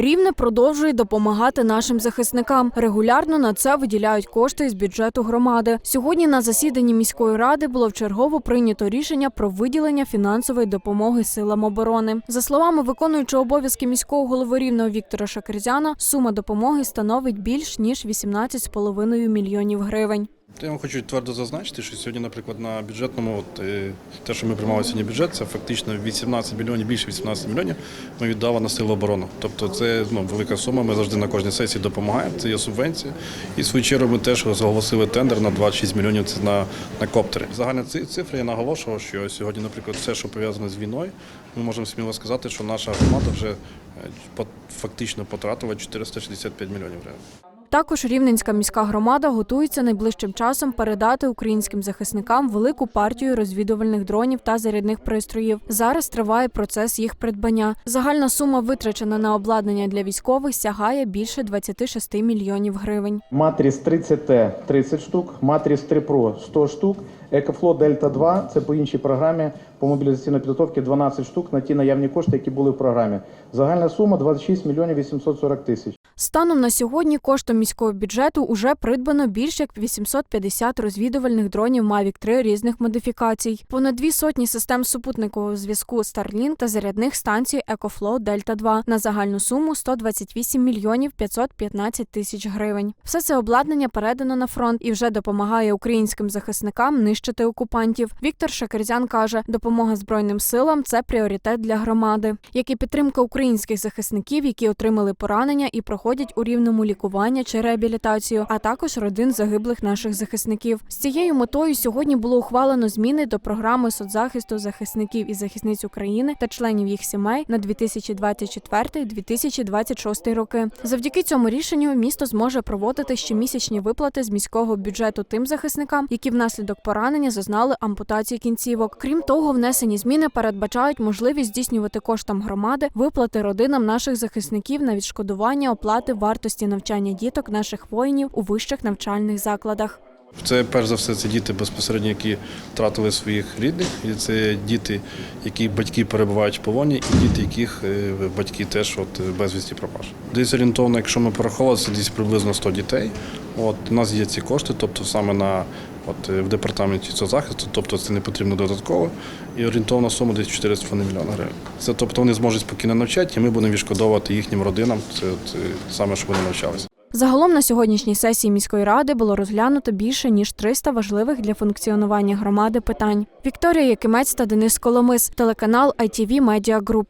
Рівне продовжує допомагати нашим захисникам. Регулярно на це виділяють кошти із бюджету громади. Сьогодні на засіданні міської ради було вчергово прийнято рішення про виділення фінансової допомоги силам оборони. За словами виконуючого обов'язки міського голови рівного Віктора Шакерзяна, сума допомоги становить більш ніж 18,5 мільйонів гривень. Я вам хочу твердо зазначити, що сьогодні, наприклад, на бюджетному, от, е, те, що ми приймали сьогодні бюджет, це фактично 18 мільйонів, більше 18 мільйонів ми віддали на силу оборони. Тобто це ну, велика сума, ми завжди на кожній сесії допомагаємо, це є субвенція. І в свою чергу ми теж оголосили тендер на 26 мільйонів це на, на коптери. Загальна цифра я наголошував, що сьогодні, наприклад, все, що пов'язане з війною, ми можемо сміло сказати, що наша громада вже е, фактично потратила 465 мільйонів гривень. Також Рівненська міська громада готується найближчим часом передати українським захисникам велику партію розвідувальних дронів та зарядних пристроїв. Зараз триває процес їх придбання. Загальна сума витрачена на обладнання для військових сягає більше 26 мільйонів гривень. Матріс 30T 30 штук, Матріс 3 Pro 100 штук, Екофло Дельта 2 це по іншій програмі по мобілізаційній підготовці 12 штук на ті наявні кошти, які були в програмі. Загальна сума 26 мільйонів 840 тисяч. Станом на сьогодні коштом міського бюджету уже придбано більше як 850 розвідувальних дронів Mavic 3 різних модифікацій, понад дві сотні систем супутникового зв'язку Starlink та зарядних станцій EcoFlow Delta 2 на загальну суму 128 мільйонів 515 тисяч гривень. Все це обладнання передано на фронт і вже допомагає українським захисникам нищити окупантів. Віктор Шакерзян каже, допомога збройним силам це пріоритет для громади, як і підтримка українських захисників, які отримали поранення і проходять у рівному лікування чи реабілітацію, а також родин загиблих наших захисників. З цією метою сьогодні було ухвалено зміни до програми соцзахисту захисників і захисниць України та членів їх сімей на 2024-2026 роки. Завдяки цьому рішенню місто зможе проводити щомісячні виплати з міського бюджету тим захисникам, які внаслідок поранення зазнали ампутації кінцівок. Крім того, внесені зміни передбачають можливість здійснювати коштом громади виплати родинам наших захисників на відшкодування оплати вартості навчання діток наших воїнів у вищих навчальних закладах. Це перш за все це діти безпосередньо, які втратили своїх рідних, і це діти, які батьки перебувають в полоні, і діти, яких е, батьки теж от е, безвісті пропажі. Десь орієнтовно, якщо ми порахували, це десь приблизно 100 дітей. От у нас є ці кошти, тобто саме на от е, в департаменті соцзахисту, тобто це не потрібно додатково. І орієнтовна сума десь 4,5 мільйона гривень. Це тобто вони зможуть спокійно навчати, і ми будемо відшкодовувати їхнім родинам. Це от, е, саме, щоб вони навчалися. Загалом на сьогоднішній сесії міської ради було розглянуто більше ніж 300 важливих для функціонування громади питань. Вікторія Якимець та Денис Коломис, телеканал ITV Media Group.